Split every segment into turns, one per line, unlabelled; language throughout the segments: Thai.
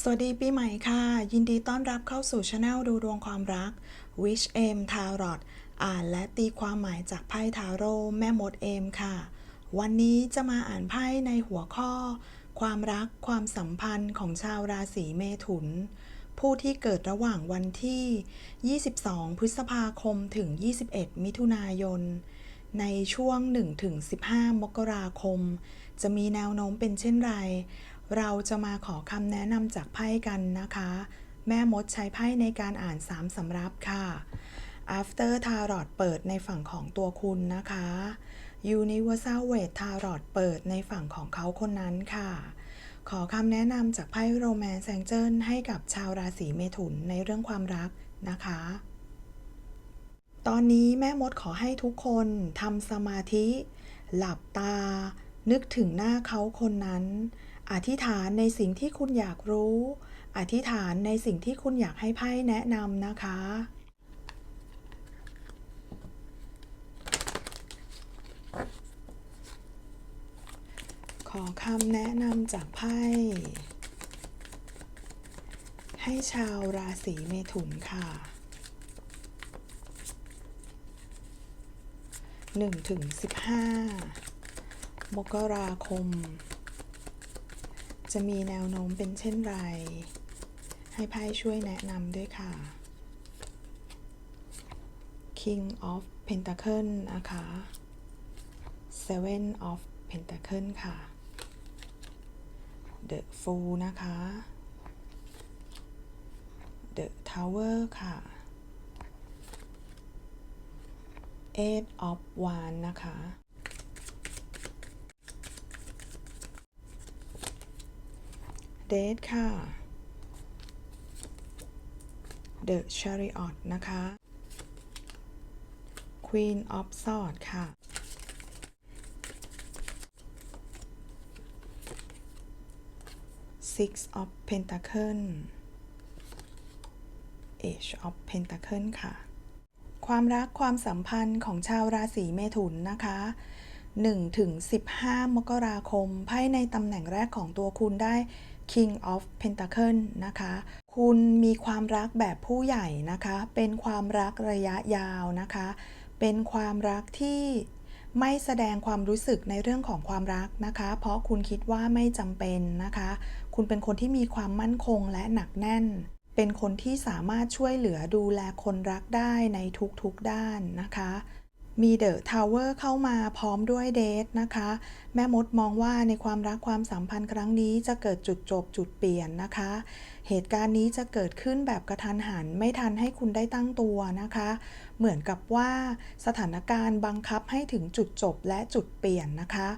สวัสดีปีใหม่ค่ะ ยินดีต้อนรับเข้าสู่ช anel ดูดวงความรัก Wish M Tarot อ่านและตีความหมายจากไพ่ทาโร่แม่มดเอมค่ะ วันนี้จะมาอ่านไพ่ในหัวข้อ ความรักความสัมพันธ์ของชาวราศีเมถุน ผู้ที่เกิดระหว่างวันที่ 22 พฤษภาคมถึง 21 มิถุนายน ในช่วง 1-15 มกราคม จะมีแนวโน้มเป็นเช่นไร เราจะมาขอคำแนะนำจากไพ่กันนะคะ แม่มดใช้ไพ่ในการอ่าน3สำรับค่ะ After Tarot เปิดในฝั่งของตัวคุณนะคะ Universal Weight Tarot เปิดในฝั่งของเขาคนนั้นค่ะ ขอคำแนะนำจากไพ่ Romance Angel ให้กับชาวราศีเมถุนในเรื่องความรักนะคะ ตอนนี้แม่มดขอให้ทุกคนทำสมาธิ หลับตา นึกถึงหน้าเขาคนนั้น อธิษฐานในสิ่งที่คุณอยากรู้ อธิษฐานในสิ่งที่คุณอยากให้ไพ่แนะนำนะคะ ขอคำแนะนำจากไพ่ให้ชาวราศีเมถุนค่ะ1ถึง15 มกราคม จะมีแนวโน้มเป็นเช่นไร ให้ไพ่ช่วยแนะนำด้วยค่ะ King of Pentacle นะคะ Seven of Pentacle ค่ะ The Fool นะคะ The Tower ค่ะ Eight of Wands นะคะ เดทค่ะ The Chariot นะคะ Queen of Swords ค่ะ Six of Pentacle Age of Pentacle ค่ะ ความรักความสัมพันธ์ของชาวราศีเมถุนนะคะ1ถึง15 มกราคม ไพ่ในตำแหน่งแรกของตัวคุณได้ King of Pentacle นะคะ คุณมีความรักแบบผู้ใหญ่นะคะ เป็นความรักระยะยาวนะคะ เป็นความรักที่ไม่แสดงความรู้สึกในเรื่องของความรักนะคะ เพราะคุณคิดว่าไม่จำเป็นนะคะ คุณเป็นคนที่มีความมั่นคงและหนักแน่น เป็นคนที่สามารถช่วยเหลือดูแลคนรักได้ในทุกๆด้านนะคะ มีเดอะทาวเวอร์เข้ามาพร้อมด้วยเดทนะคะ แม่มดมองว่าในความรักความสัมพันธ์ครั้งนี้จะเกิดจุดจบจุดเปลี่ยนนะคะ เหตุการณ์นี้จะเกิดขึ้นแบบกระทันหัน ไม่ทันให้คุณได้ตั้งตัวนะคะ เหมือนกับว่าสถานการณ์บังคับให้ถึงจุดจบและจุดเปลี่ยนนะคะ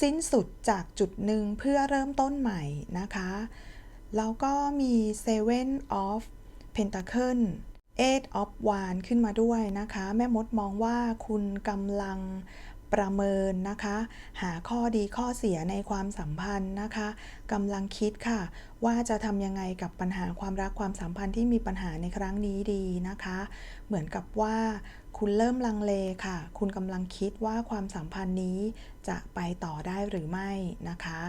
สิ้นสุดจากจุดหนึ่งเพื่อเริ่มต้นใหม่นะคะ แล้วก็มี Seven of Pentacle Eight of Wands ขึ้นมาด้วยนะคะ แม่มดมองว่าคุณกำลังประเมินนะคะ หาข้อดีข้อเสียในความสัมพันธ์นะคะกำลังคิดค่ะ ว่าจะทำยังไงกับปัญหาความรักความสัมพันธ์ที่มีปัญหาในครั้งนี้ดีนะคะ เหมือนกับว่าคุณเริ่มลังเลค่ะ คุณกำลังคิดว่าความสัมพันธ์นี้จะไปต่อได้หรือไม่นะคะ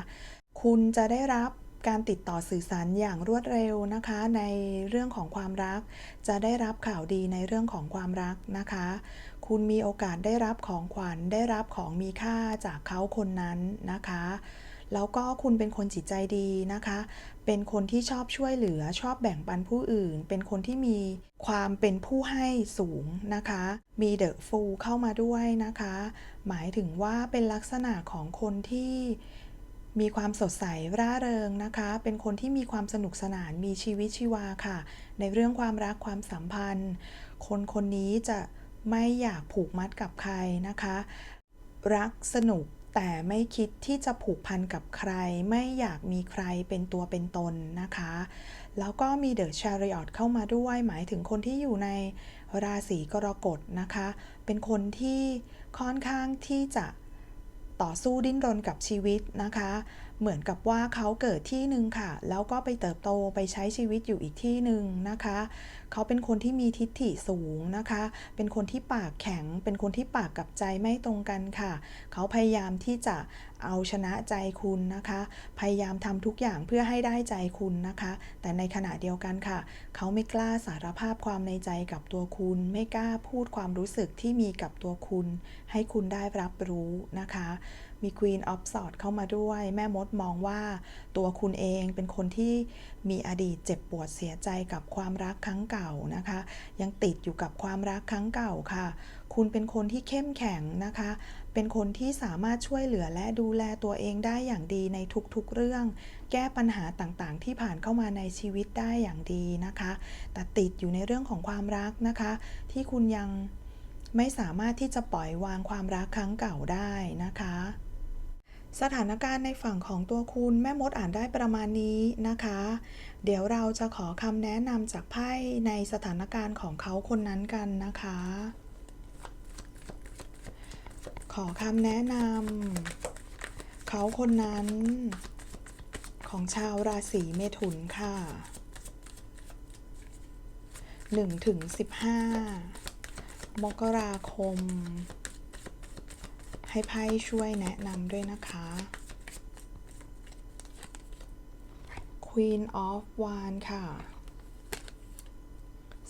คุณจะได้รับ การติดต่อสื่อสารอย่างรวดเร็วนะคะ ในเรื่องของความรัก จะได้รับข่าวดีในเรื่องของความรักนะคะ คุณมีโอกาสได้รับของขวัญได้รับของมีค่าจากเขาคนนั้นนะคะแล้วก็คุณเป็นคนจิตใจดีนะคะ เป็นคนที่ชอบช่วยเหลือชอบแบ่งปันผู้อื่น เป็นคนที่มีความเป็นผู้ให้สูงนะคะ มีเดอะฟูลเข้ามาด้วยนะคะ หมายถึงว่าเป็นลักษณะของคนที่ มีความสดใสร่าเริงนะคะ เป็นคนที่มีความสนุกสนานมีชีวิตชีวาค่ะ ในเรื่องความรักความสัมพันธ์ คนคนนี้จะไม่อยากผูกมัดกับใครนะคะ รักสนุกแต่ไม่คิดที่จะผูกพันกับใคร ไม่อยากมีใครเป็นตัวเป็นตนนะคะ แล้วก็มีเดอะชาริออตเข้ามาด้วย หมายถึงคนที่อยู่ในราศีกรกฎนะคะ เป็นคนที่ค่อนข้างที่จะ ต่อสู้ดิ้นรนกับชีวิตนะคะ เหมือนกับว่าเขาเกิดที่หนึ่งค่ะ แล้วก็ไปเติบโตไปใช้ชีวิตอยู่อีกที่หนึ่งนะคะ เขาเป็นคนที่มีทิฐิสูงนะคะ เป็นคนที่ปากแข็ง เป็นคนที่ปากกับใจไม่ตรงกันค่ะ เขาพยายามที่จะเอาชนะใจคุณนะคะ พยายามทำทุกอย่างเพื่อให้ได้ใจคุณนะคะ แต่ในขณะเดียวกันค่ะ เขาไม่กล้าสารภาพความในใจกับตัวคุณ ไม่กล้าพูดความรู้สึกที่มีกับตัวคุณ ให้คุณได้รับรู้นะคะ มี Queen of s w o r d เข้ามาด้วย แม่มดมองว่าตัวคุณเองเป็นคนที่มีอดีตเจ็บปวดเสียใจกับความรักครั้งเก่านะคะ ยังติดอยู่กับความรักครั้งเก่าค่ะ คุณเป็นคนที่เข้มแข็งนะคะ เป็นคนที่สามารถช่วยเหลือและดูแลตัวเองได้อย่างดีในทุกๆเรื่อง แก้ปัญหาต่างๆ ที่ผ่านเข้ามาในชีวิตได้อย่างดีนะคะ แต่ติดอยู่ในเรื่องของความรักนะคะ ที่คุณยังไม่สามารถที่จะปล่อยวางความรักครั้งเก่าได้นะคะ สถานการณ์ในฝั่งของตัวคุณแม่มดอ่านได้ประมาณนี้นะคะ เดี๋ยวเราจะขอคำแนะนำจากไพ่ในสถานการณ์ของเขาคนนั้นกันนะคะ ขอคำแนะนำเขาคนนั้น ของชาวราศีเมถุนค่ะ1ถึง15 มกราคม ให้ไพ่ช่วยแนะนำด้วยนะคะ Queen of Wands ค่ะ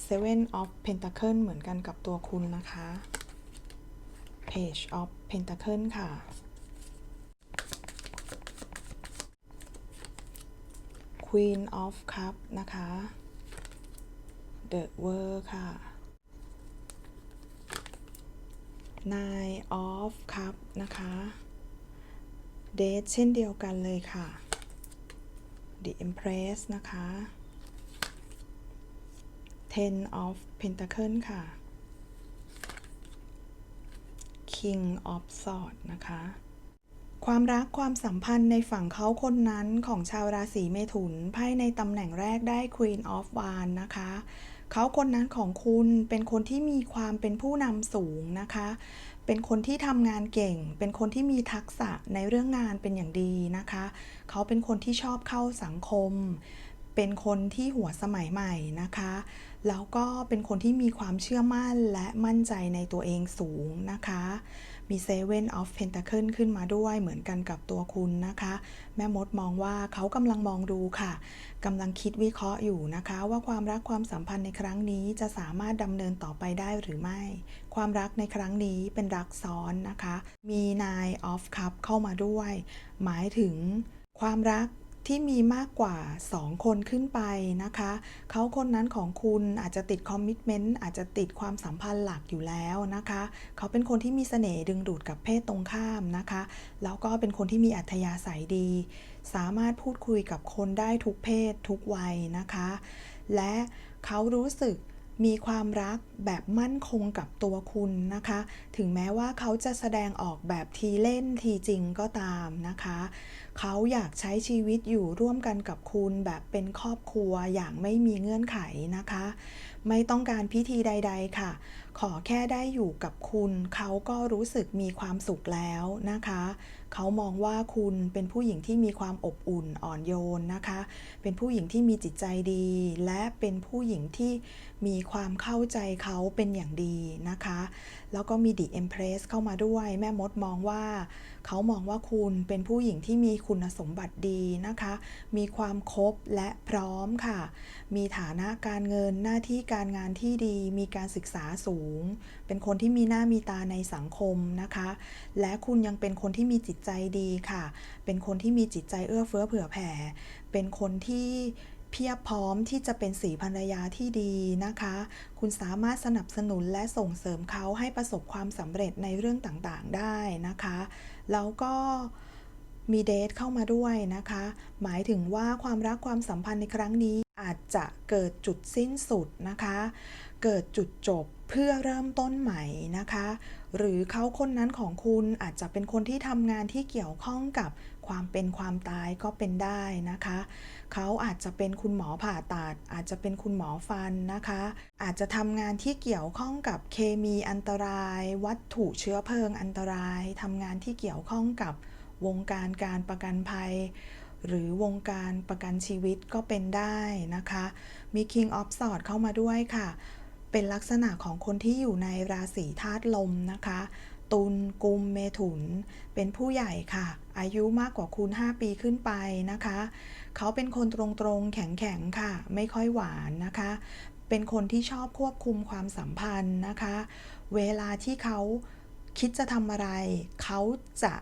Seven of Pentacle เหมือนกันกับตัวคุณนะคะ Page of Pentacle ค่ะ Queen of Cup นะคะ The World ค่ะ Nine of Cup นะคะ Date เช่นเดียวกันเลยค่ะ The Empress นะคะ Ten of Pentacle ค่ะ King of Swords นะคะ ความรักความสัมพันธ์ในฝั่งเขาคนนั้นของชาวราศีเมถุนไพ่ในตำแหน่งแรกได้ Queen of Wands นะคะ เขาคนนั้นของคุณเป็นคนที่มีความเป็นผู้นำสูงนะคะ เป็นคนที่ทำงานเก่ง เป็นคนที่มีทักษะในเรื่องงานเป็นอย่างดีนะคะ เขาเป็นคนที่ชอบเข้าสังคม เป็นคนที่หัวสมัยใหม่นะคะ แล้วก็เป็นคนที่มีความเชื่อมั่นและมั่นใจในตัวเองสูงนะคะ มี Seven of Pentacle ขึ้นมาด้วยเหมือนกันกับตัวคุณนะคะ แม่มดมองว่าเขากำลังมองดูค่ะกำลังคิดวิเคราะห์อยู่นะคะ ว่าความรักความสัมพันธ์ในครั้งนี้จะสามารถดำเนินต่อไปได้หรือไม่ ความรักในครั้งนี้เป็นรักซ้อนนะคะ มี Nine of Cup เข้ามาด้วย หมายถึงความรัก ที่มีมากกว่า 2 คนขึ้นไปนะคะ เขาคนนั้นของคุณอาจจะติดคอมมิชเมนต์อาจจะติดความสัมพันธ์หลักอยู่แล้วนะคะ เขาเป็นคนที่มีเสน่ห์ดึงดูดกับเพศตรงข้ามนะคะ แล้วก็เป็นคนที่มีอัธยาศัยดี สามารถพูดคุยกับคนได้ทุกเพศทุกวัยนะคะ และเขารู้สึก มีความรักแบบมั่นคงกับตัวคุณนะคะ ถึงแม้ว่าเขาจะแสดงออกแบบทีเล่นทีจริงก็ตามนะคะ เขาอยากใช้ชีวิตอยู่ร่วมกันกับคุณแบบเป็นครอบครัวอย่างไม่มีเงื่อนไขนะคะ ไม่ต้องการพิธีใด ๆ ค่ะ ขอแค่ได้อยู่กับคุณ เขาก็รู้สึกมีความสุขแล้วนะคะ เขามองว่าคุณเป็นผู้หญิงที่มีความอบอุ่นอ่อนโยนนะคะ เป็นผู้หญิงที่มีจิตใจดี และเป็นผู้หญิงที่มีความเข้าใจเขาเป็นอย่างดีนะคะ แล้วก็มี The Empress เข้ามาด้วย แม่มดมองว่า เขามองว่าคุณเป็นผู้หญิงที่มีคุณสมบัติดีนะคะ มีความครบและพร้อมค่ะ มีฐานะการเงินหน้าที่การงานที่ดี มีการศึกษาสูง เป็นคนที่มีหน้ามีตาในสังคมนะคะ และคุณยังเป็นคนที่มีจิตใจดีค่ะ เป็นคนที่มีจิตใจเอื้อเฟื้อเผื่อแผ่ เป็นคนที่ เพียบพร้อมที่จะเป็นสีภรรยาที่ดีนะคะ คุณสามารถสนับสนุนและส่งเสริมเขาให้ประสบความสำเร็จในเรื่องต่างๆได้นะคะ แล้วก็มีเดทเข้ามาด้วยนะคะ หมายถึงว่าความรักความสัมพันธ์ในครั้งนี้อาจจะเกิดจุดสิ้นสุดนะคะ เกิดจุดจบเพื่อเริ่มต้นใหม่นะคะ หรือเขาคนนั้นของคุณอาจจะเป็นคนที่ทำงานที่เกี่ยวข้องกับ ความเป็นความตายก็เป็นได้นะคะ เขาอาจจะเป็นคุณหมอผ่าตัด อาจจะเป็นคุณหมอฟันนะคะ อาจจะทำงานที่เกี่ยวข้องกับเคมีอันตราย วัตถุเชื้อเพลิงอันตรายทำงานที่เกี่ยวข้องกับวงการการประกันภัย หรือวงการประกันชีวิตก็เป็นได้นะคะ มี King of s w o r d เข้ามาด้วยค่ะ เป็นลักษณะของคนที่อยู่ในราศีธาตุลมนะคะ ตุลกุมเมถุน เป็นผู้ใหญ่ค่ะ อายุมากกว่าคุณ5 ปีขึ้นไปนะคะ เขาเป็นคนตรงๆ แข็งๆ ค่ะ ไม่ค่อยหวานนะคะ เป็นคนที่ชอบควบคุมความสัมพันธ์นะคะ เวลาที่เขาคิดจะทำอะไร เขาจะ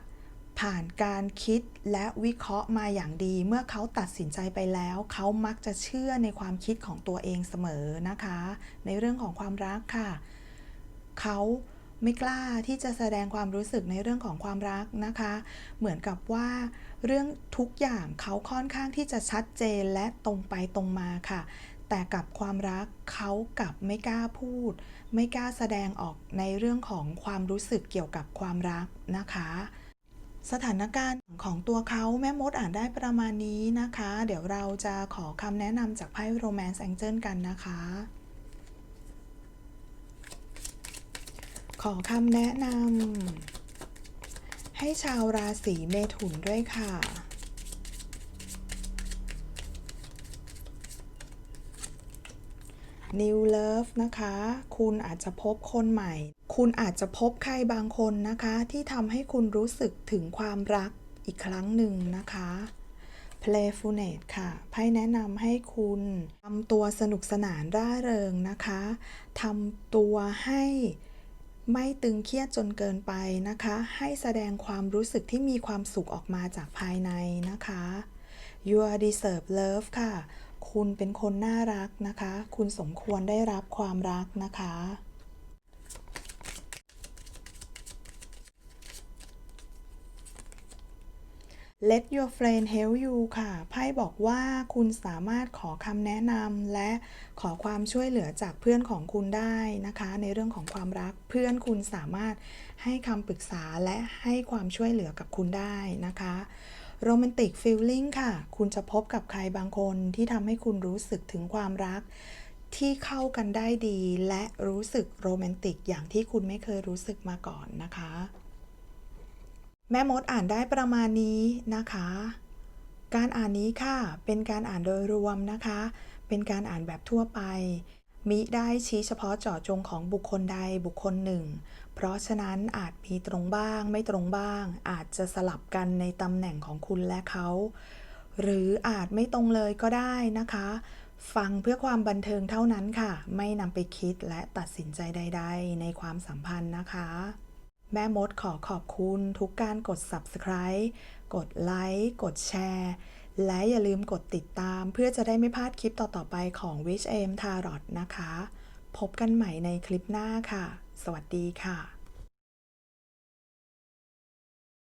ผ่านการคิดและวิเคราะห์มาอย่างดี เมื่อเขาตัดสินใจไปแล้ว เขามักจะเชื่อในความคิดของตัวเองเสมอนะคะ ในเรื่องของความรักค่ะ เขา ไม่กล้าที่จะแสดงความรู้สึกในเรื่องของความรักนะคะ เหมือนกับว่าเรื่องทุกอย่างเขาค่อนข้างที่จะชัดเจนและตรงไปตรงมาค่ะ แต่กับความรักเขากลับไม่กล้าพูด ไม่กล้าแสดงออกในเรื่องของความรู้สึกเกี่ยวกับความรักนะคะสถานการณ์ของตัวเขาแม่มดอ่านได้ประมาณนี้นะคะ เดี๋ยวเราจะขอคำแนะนำจากไพ่ Romance Angel กันนะคะ ขอคำแนะนำให้ชาวราศีเมถุนด้วยค่ะ New Love นะคะ คุณอาจจะพบคนใหม่ คุณอาจจะพบใครบางคนนะคะ ที่ทำให้คุณรู้สึกถึงความรักอีกครั้งหนึ่งนะคะ Playfulness ค่ะ ไพ่แนะนำให้คุณทำตัวสนุกสนานร่าเริงนะคะ ทำตัวให้ ไม่ตึงเครียดจนเกินไปนะคะ ให้แสดงความรู้สึกที่มีความสุขออกมาจากภายในนะคะ You are deserve love ค่ะ คุณเป็นคนน่ารักนะคะ คุณสมควรได้รับความรักนะคะ Let your friend help you ค่ะ ไพ่บอกว่าคุณสามารถขอคำแนะนำและขอความช่วยเหลือจากเพื่อนของคุณได้นะคะ ในเรื่องของความรักเพื่อนคุณสามารถให้คำปรึกษาและให้ความช่วยเหลือกับคุณได้นะคะโรแมนติกฟีลลิ่งค่ะ คุณจะพบกับใครบางคนที่ทำให้คุณรู้สึกถึงความรักที่เข้ากันได้ดี และรู้สึกโรแมนติกอย่างที่คุณไม่เคยรู้สึกมาก่อนนะคะ แม่มดอ่านได้ประมาณนี้นะคะ การอ่านนี้ค่ะ เป็นการอ่านโดยรวมนะคะ เป็นการอ่านแบบทั่วไป มิได้ชี้เฉพาะเจาะจงของบุคคลใดบุคคลหนึ่ง เพราะฉะนั้นอาจมีตรงบ้าง ไม่ตรงบ้าง อาจจะสลับกันในตำแหน่งของคุณและเขา หรืออาจไม่ตรงเลยก็ได้นะคะ ฟังเพื่อความบันเทิงเท่านั้นค่ะ ไม่นำไปคิดและตัดสินใจใด ๆ ในความสัมพันธ์นะคะ แม่มดขอขอบคุณทุกการกด subscribe กดไลค์กดแชร์และอย่าลืมกดติดตามเพื่อจะได้ไม่พลาดคลิปต่อ ๆ ไปของ Witch Aim Tarot นะคะ พบกันใหม่ในคลิปหน้าค่ะ สวัสดีค่ะ